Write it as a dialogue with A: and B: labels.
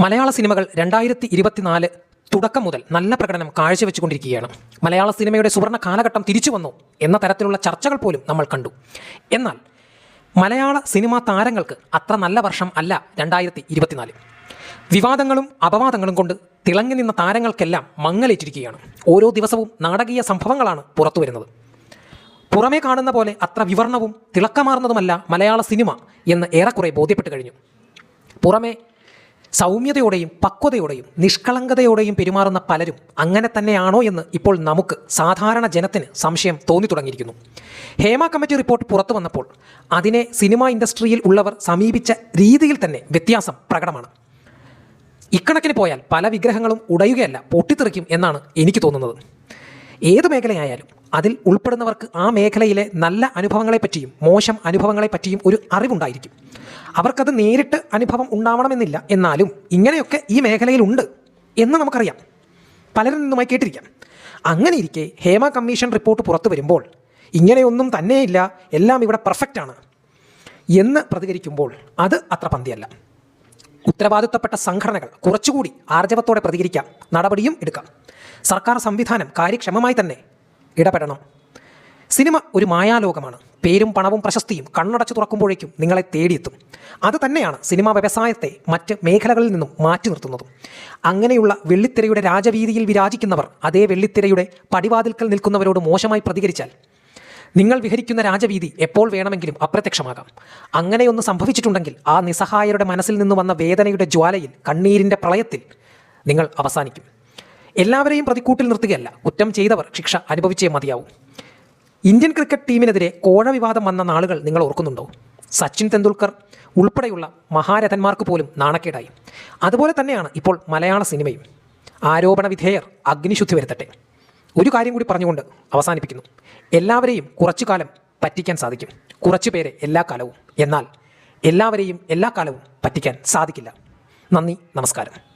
A: മലയാള സിനിമകൾ രണ്ടായിരത്തി ഇരുപത്തിനാല് തുടക്കം മുതൽ നല്ല പ്രകടനം കാഴ്ചവെച്ചുകൊണ്ടിരിക്കുകയാണ്. മലയാള സിനിമയുടെ സുവർണ കാലഘട്ടം തിരിച്ചു വന്നു എന്ന തരത്തിലുള്ള ചർച്ചകൾ പോലും നമ്മൾ കണ്ടു. എന്നാൽ മലയാള സിനിമാ താരങ്ങൾക്ക് അത്ര നല്ല വർഷം അല്ല രണ്ടായിരത്തി ഇരുപത്തിനാല് വിവാദങ്ങളും അപവാദങ്ങളും കൊണ്ട് തിളങ്ങി നിന്ന താരങ്ങൾക്കെല്ലാം മങ്ങലേറ്റിരിക്കുകയാണ്. ഓരോ ദിവസവും നാടകീയ സംഭവങ്ങളാണ് പുറത്തു വരുന്നത്. പുറമേ കാണുന്ന പോലെ അത്ര വിവരണവും തിളക്കമാർന്നതുമല്ല മലയാള സിനിമ എന്ന് ഏറെക്കുറെ ബോധ്യപ്പെട്ട് കഴിഞ്ഞു. പുറമേ സൗമ്യതയോടെയും പക്വതയോടെയും നിഷ്കളങ്കതയോടെയും പെരുമാറുന്ന പലരും അങ്ങനെ തന്നെയാണോ എന്ന് ഇപ്പോൾ നമുക്ക് സാധാരണ ജനത്തിന് സംശയം തോന്നി തുടങ്ങിയിരിക്കുന്നു. ഹേമ കമ്മിറ്റി റിപ്പോർട്ട് പുറത്തു വന്നപ്പോൾ അതിനെ സിനിമാ ഇൻഡസ്ട്രിയിൽ ഉള്ളവർ സമീപിച്ച രീതിയിൽ തന്നെ വ്യത്യാസം പ്രകടമാണ്. ഇക്കണക്കിന് പോയാൽ പല വിഗ്രഹങ്ങളും ഉടയുകയല്ല പൊട്ടിത്തെറിക്കും എന്നാണ് എനിക്ക് തോന്നുന്നത്. ഏത് മേഖലയായാലും അതിൽ ഉൾപ്പെടുന്നവർക്ക് ആ മേഖലയിലെ നല്ല അനുഭവങ്ങളെപ്പറ്റിയും മോശം അനുഭവങ്ങളെപ്പറ്റിയും ഒരു അറിവുണ്ടായിരിക്കും. അവർക്കത് നേരിട്ട് അനുഭവം ഉണ്ടാവണമെന്നില്ല. എന്നാലും ഇങ്ങനെയൊക്കെ ഈ മേഖലയിലുണ്ട് എന്ന് നമുക്കറിയാം. പലരും നിന്നുമായി കേട്ടിരിക്കാം. അങ്ങനെ ഇരിക്കെ ഹേമ കമ്മീഷൻ റിപ്പോർട്ട് പുറത്തു വരുമ്പോൾ ഇങ്ങനെയൊന്നും തന്നെയില്ല എല്ലാം ഇവിടെ പെർഫെക്റ്റാണ് എന്ന് പ്രതികരിക്കുമ്പോൾ അത് അത്ര പന്തിയല്ല. ഉത്തരവാദിത്തപ്പെട്ട സംഘടനകൾ കുറച്ചുകൂടി ആർജവത്തോടെ പ്രതികരിക്കാം നടപടിയും എടുക്കാം. സർക്കാർ സംവിധാനം കാര്യക്ഷമമായി തന്നെ ഇടപെടണം. സിനിമ ഒരു മായാലോകമാണ്. പേരും പണവും പ്രശസ്തിയും കണ്ണടച്ചു തുറക്കുമ്പോഴേക്കും നിങ്ങളെ തേടിയെത്തും. അത് തന്നെയാണ് സിനിമാ വ്യവസായത്തെ മറ്റ് മേഖലകളിൽ നിന്നും മാറ്റി നിർത്തുന്നതും. അങ്ങനെയുള്ള വെള്ളിത്തിരയുടെ രാജവീതിയിൽ വിരാജിക്കുന്നവർ അതേ വെള്ളിത്തിരയുടെ പടിവാതിൽക്കൽ നിൽക്കുന്നവരോട് മോശമായി പ്രതികരിച്ചാൽ നിങ്ങൾ വിഹരിക്കുന്ന രാജവീതി എപ്പോൾ വേണമെങ്കിലും അപ്രത്യക്ഷമാകാം. അങ്ങനെയൊന്ന് സംഭവിച്ചിട്ടുണ്ടെങ്കിൽ ആ നിസ്സഹായരുടെ മനസ്സിൽ നിന്ന് വന്ന വേദനയുടെ ജ്വാലയിൽ കണ്ണീരിന്റെ പ്രളയത്തിൽ നിങ്ങൾ അവസാനിക്കും. എല്ലാവരെയും പ്രതിക്കൂട്ടിൽ നിർത്തുകയല്ല. കുറ്റം ചെയ്തവർ ശിക്ഷ അനുഭവിച്ചേ മതിയാവും. ഇന്ത്യൻ ക്രിക്കറ്റ് ടീമിനെതിരെ കോഴ വിവാദം വന്ന നാളുകൾ നിങ്ങൾ ഓർക്കുന്നുണ്ടോ? സച്ചിൻ തെണ്ടുൽക്കർ ഉൾപ്പെടെയുള്ള മഹാരഥന്മാർക്ക് പോലും നാണക്കേടായി. അതുപോലെ തന്നെയാണ് ഇപ്പോൾ മലയാള സിനിമയും. ആരോപണ വിധേയർ അഗ്നിശുദ്ധി വരുത്തട്ടെ. ഒരു കാര്യം കൂടി പറഞ്ഞുകൊണ്ട് അവസാനിപ്പിക്കുന്നു. എല്ലാവരെയും കുറച്ചു കാലം പറ്റിക്കാൻ സാധിക്കും. കുറച്ചു പേരെ എല്ലാ കാലവും. എന്നാൽ എല്ലാവരെയും എല്ലാ കാലവും പറ്റിക്കാൻ സാധിക്കില്ല. നന്ദി നമസ്കാരം.